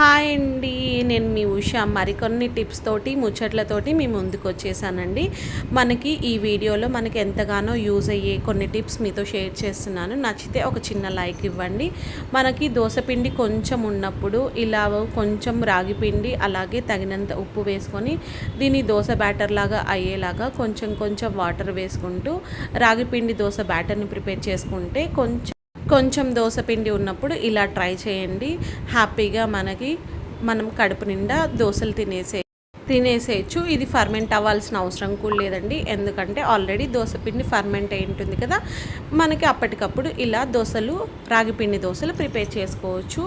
Hi అండి. నేను మీ ఉష. మరికొన్ని టిప్స్ తోటి ముచ్చట్లతోటి మీ ముందుకు వచ్చేసానండి. మనకి ఈ వీడియోలో మనకి ఎంతగానో యూజ్ అయ్యే కొన్ని టిప్స్ మీతో షేర్ చేస్తున్నాను. నచ్చితే ఒక చిన్న లైక్ ఇవ్వండి. మనకి దోశపిండి కొంచెం ఉన్నప్పుడు ఇలా కొంచెం రాగి పిండి అలాగే తగినంత ఉప్పు వేసుకొని దీన్ని దోశ బ్యాటర్ లాగా అయ్యేలాగా కొంచెం కొంచెం వాటర్ వేసుకుంటూ రాగి పిండి దోశ బ్యాటర్ని ప్రిపేర్ చేసుకుంటే కొంచెం కొంచెం దోశపిండి ఉన్నప్పుడు ఇలా ట్రై చేయండి. హ్యాపీగా మనకి మనం కడుపు నిండా దోశలు తినేసే తినేసేయచ్చు. ఇది ఫర్మెంట్ అవ్వాల్సిన అవసరం కూడా లేదండి. ఎందుకంటే ఆల్రెడీ దోశపిండి ఫర్మెంట్ అయి ఉంటుంది కదా. మనకి అప్పటికప్పుడు ఇలా దోశలు రాగిపిండి దోశలు ప్రిపేర్ చేసుకోవచ్చు.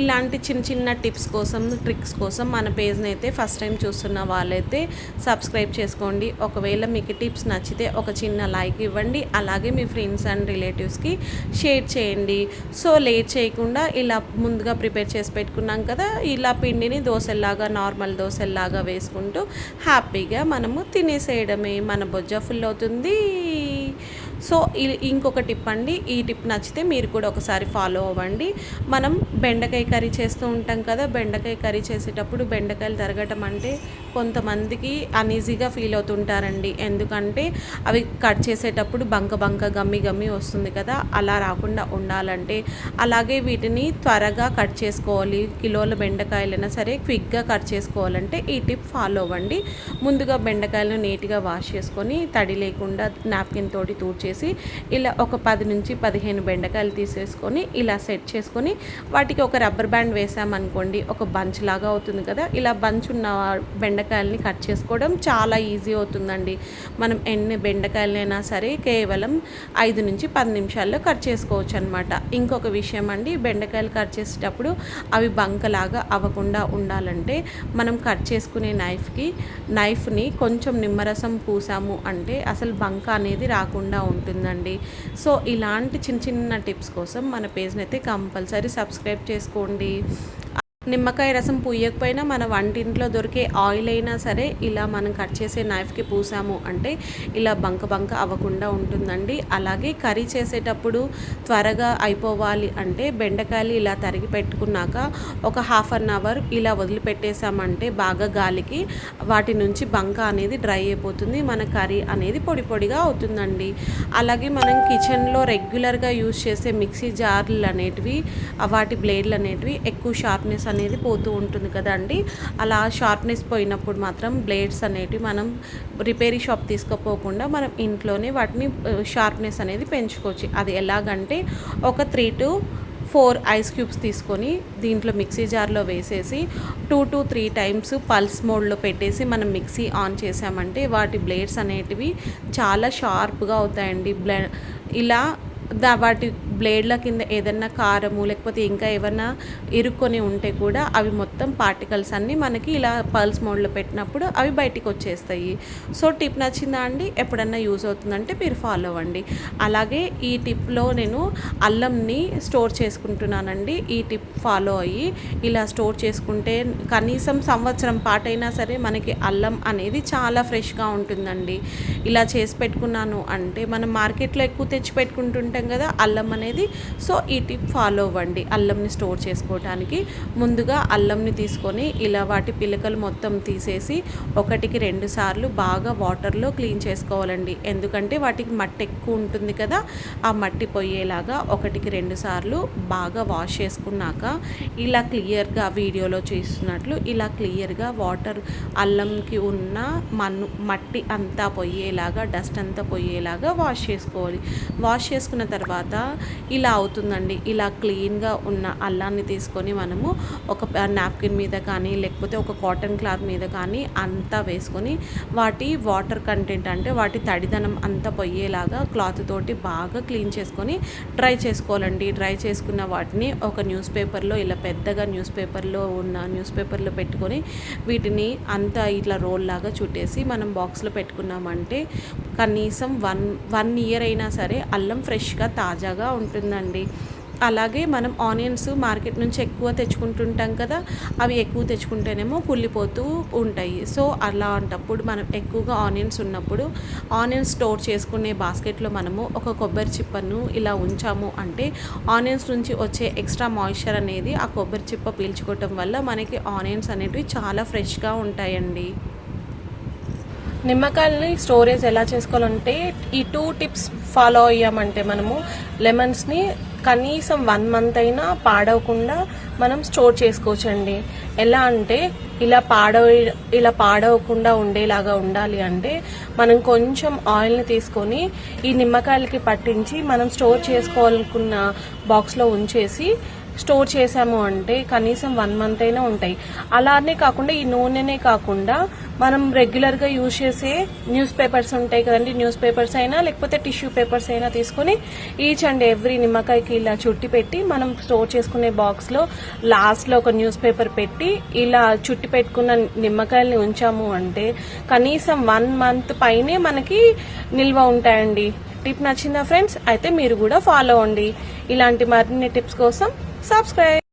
ఇలాంటి చిన్న చిన్న టిప్స్ కోసం ట్రిక్స్ కోసం మన పేజ్ని అయితే ఫస్ట్ టైం చూస్తున్న వాళ్ళైతే సబ్స్క్రైబ్ చేసుకోండి. ఒకవేళ మీకు టిప్స్ నచ్చితే ఒక చిన్న లైక్ ఇవ్వండి. అలాగే మీ ఫ్రెండ్స్ అండ్ రిలేటివ్స్కి షేర్ చేయండి. సో లేట్ చేయకుండా ఇలా ముందుగా ప్రిపేర్ చేసి పెట్టుకున్నాం కదా. ఇలా పిండిని దోశల్లాగా నార్మల్ దోశల్లాగా వేసుకుంటూ హ్యాపీగా మనము తినేసేయడమే. మన బొజ్జ ఫుల్ అవుతుంది. సో ఇంకొక టిప్ అండి. ఈ టిప్ నచ్చితే మీరు కూడా ఒకసారి ఫాలో అవ్వండి. మనం బెండకాయ కర్రీ చేస్తూ ఉంటాం కదా బెండకాయ కర్రీ చేసేటప్పుడు బెండకాయలు తరగటం అంటే కొంతమందికి అనీజీగా ఫీల్ అవుతుంటారండి. ఎందుకంటే అవి కట్ చేసేటప్పుడు బంక బంక గమ్మి గమ్మి వస్తుంది కదా అలా రాకుండా ఉండాలంటే. అలాగే వీటిని త్వరగా కట్ చేసుకోవాలి. కిలోల బెండకాయలైనా సరే క్విక్గా కట్ చేసుకోవాలంటే ఈ టిప్ ఫాలో అవ్వండి. ముందుగా బెండకాయలను నీట్గా వాష్ చేసుకొని తడి లేకుండా నాప్కిన్ తోటి తూడ్చేసి ఇలా ఒక పది నుంచి పదిహేను బెండకాయలు తీసేసుకొని ఇలా సెట్ చేసుకొని వాటికి ఒక రబ్బర్ బ్యాండ్ వేసామనుకోండి ఒక బంచ్ లాగా అవుతుంది కదా. ఇలా బంచ్ ఉన్న బెండకాయలని కట్ చేసుకోవడం చాలా ఈజీ అవుతుందండి. మనం ఎన్ని బెండకాయలైనా సరే కేవలం ఐదు నుంచి పది నిమిషాల్లో కట్ చేసుకోవచ్చు అనమాట ఇంకొక విషయం అండి బెండకాయలు కట్ చేసేటప్పుడు అవి బంకలాగా అవ్వకుండా ఉండాలంటే మనం కట్ చేసుకునే నైఫ్కి నైఫ్ని కొంచెం నిమ్మరసం పూసాము అంటే అసలు బంక అనేది రాకుండా ఉంటుందండి. సో ఇలాంటి చిన్న చిన్న టిప్స్ కోసం మన పేజ్ని అయితే కంపల్సరీ సబ్స్క్రైబ్ చేసుకోండి. నిమ్మకాయ రసం పూయకపోయినా మన వంటింట్లో దొరికే ఆయిల్ అయినా సరే ఇలా మనం కట్ చేసే నైఫ్కి పూసాము అంటే ఇలా బంక బంక అవ్వకుండా ఉంటుందండి. అలాగే కర్రీ చేసేటప్పుడు త్వరగా అయిపోవాలి అంటే బెండకాయలు ఇలా తరిగి పెట్టుకున్నాక ఒక హాఫ్ అన్ అవర్ ఇలా వదిలిపెట్టేసామంటే బాగా గాలికి వాటి నుంచి బంక అనేది డ్రై అయిపోతుంది. మన కర్రీ అనేది పొడి పొడిగా అవుతుందండి. అలాగే మనం కిచెన్లో రెగ్యులర్గా యూజ్ చేసే మిక్సీ జార్లు అనేటివి వాటి బ్లేడ్లు అనేటివి ఎక్కువ షార్ప్నెస్ అనేది అనేది పోతూ ఉంటుంది కదండి. అలా షార్ప్నెస్ పోయినప్పుడు మాత్రం బ్లేడ్స్ అనేటివి మనం రిపేరీ షాప్ తీసుకుపోకుండా మనం ఇంట్లోనే వాటిని షార్ప్నెస్ అనేది పెంచుకోవచ్చు. అది ఎలాగంటే ఒక three to four ice cubes తీసుకొని దీంట్లో మిక్సీ జార్లో వేసేసి two to three times pulse మోడ్లో పెట్టేసి మనం మిక్సీ ఆన్ చేసామంటే వాటి బ్లేడ్స్ అనేటివి చాలా షార్ప్గా అవుతాయండి. బ్లే ఇలా దా వాటి బ్లేడ్ల కింద ఏదన్నా కారము లేకపోతే ఇంకా ఏమన్నా ఇరుక్కొని ఉంటే కూడా అవి మొత్తం పార్టికల్స్ అన్నీ మనకి ఇలా పల్స్ మోడ్లో పెట్టినప్పుడు అవి బయటికి వచ్చేస్తాయి. సో టిప్ నచ్చిందా అండి? ఎప్పుడన్నా యూజ్ అవుతుందంటే మీరు ఫాలో అవ్వండి. అలాగే ఈ టిప్లో నేను అల్లంని స్టోర్ చేసుకుంటున్నానండి. ఈ టిప్ ఫాలో అయ్యి ఇలా స్టోర్ చేసుకుంటే కనీసం సంవత్సరం పాటైనా సరే మనకి అల్లం అనేది చాలా ఫ్రెష్గా ఉంటుందండి. ఇలా చేసి పెట్టుకున్నాను అంటే మనం మార్కెట్లో ఎక్కువ తెచ్చి పెట్టుకుంటుంటాం కదా అల్లం అనేది అనేది. సో ఈ టిప్ ఫాలో అవ్వండి. అల్లంని స్టోర్ చేసుకోవడానికి ముందుగా అల్లంని తీసుకొని ఇలా వాటి పిలకలు మొత్తం తీసేసి ఒకటికి రెండు సార్లు బాగా వాటర్లో క్లీన్ చేసుకోవాలండి. ఎందుకంటే వాటికి మట్టి ఎక్కువ ఉంటుంది కదా ఆ మట్టి పోయేలాగా ఒకటికి రెండు సార్లు బాగా వాష్ చేసుకున్నాక ఇలా క్లియర్గా వీడియోలో చూస్తున్నట్లు ఇలా క్లియర్గా వాటర్ అల్లంకి ఉన్న మన్ను మట్టి అంతా పోయేలాగా డస్ట్ అంతా పోయేలాగా వాష్ చేసుకోవాలి. వాష్ చేసుకున్న తర్వాత ఇలా అవుతుందండి. ఇలా క్లీన్గా ఉన్న అల్లాన్ని తీసుకొని మనము ఒక నాప్కిన్ మీద కానీ లేకపోతే ఒక కాటన్ క్లాత్ మీద కానీ అంతా వేసుకొని వాటి వాటర్ కంటెంట్ అంటే వాటి తడిదనం అంతా పోయేలాగా క్లాత్ తోటి బాగా క్లీన్ చేసుకొని డ్రై చేసుకోవాలండి. డ్రై చేసుకున్న వాటిని ఒక న్యూస్ పేపర్లో ఇలా పెద్దగా న్యూస్ పేపర్లో ఉన్న న్యూస్ పేపర్లో పెట్టుకొని వీటిని అంతా ఇట్లా రోల్ లాగా చుట్టేసి మనం బాక్స్లో పెట్టుకున్నామంటే కనీసం వన్ వన్ ఇయర్ అయినా సరే అల్లం ఫ్రెష్గా తాజాగా ఉంటుంది ఉంటుందండి. అలాగే మనం ఆనియన్స్ మార్కెట్ నుంచి ఎక్కువ తెచ్చుకుంటుంటాం కదా అవి ఎక్కువ తెచ్చుకుంటేనేమో కుళ్ళిపోతూ ఉంటాయి. సో అలాంటప్పుడు మనం ఎక్కువగా ఆనియన్స్ ఉన్నప్పుడు ఆనియన్స్ స్టోర్ చేసుకునే బాస్కెట్లో మనము ఒక కొబ్బరి చిప్పను ఇలా ఉంచాము అంటే ఆనియన్స్ నుంచి వచ్చే ఎక్స్ట్రా మాయిశ్చర్ అనేది ఆ కొబ్బరి చిప్ప పీల్చుకోవటం వల్ల మనకి ఆనియన్స్ అనేటివి చాలా ఫ్రెష్గా ఉంటాయండి. నిమ్మకాయలని స్టోరేజ్ ఎలా చేసుకోవాలంటే ఈ టూ టిప్స్ ఫాలో అయ్యామంటే మనము లెమన్స్ని కనీసం వన్ మంత్ అయినా పాడవకుండా మనం స్టోర్ చేసుకోవచ్చండి. ఎలా అంటే ఇలా పాడవ ఇలా పాడవకుండా ఉండేలాగా ఉండాలి అంటే మనం కొంచెం ఆయిల్ని తీసుకొని ఈ నిమ్మకాయలకి పట్టించి మనం స్టోర్ చేసుకోవాలనుకున్న బాక్స్లో ఉంచేసి స్టోర్ చేసాము అంటే కనీసం వన్ మంత్ అయినా ఉంటాయి. అలానే కాకుండా ఈ నూనెనే కాకుండా మనం రెగ్యులర్గా యూజ్ చేసే న్యూస్ పేపర్స్ ఉంటాయి కదండి. న్యూస్ పేపర్స్ అయినా లేకపోతే టిష్యూ పేపర్స్ అయినా తీసుకొని ఈచ్ అండ్ ఎవ్రీ నిమ్మకాయకి ఇలా చుట్టి పెట్టి మనం స్టోర్ చేసుకునే బాక్స్లో లాస్ట్లో ఒక న్యూస్ పేపర్ పెట్టి ఇలా చుట్టి పెట్టుకున్న నిమ్మకాయల్ని ఉంచాము అంటే కనీసం వన్ మంత్ పైనే మనకి నిల్వ ఉంటాయండి. టిప్ నచ్చిందా ఫ్రెండ్స్ అయితే మీరు కూడా ఫాలో అవ్వండి ఇలాంటి మరిన్ని టిప్స్ కోసం సబ్స్క్రైబ్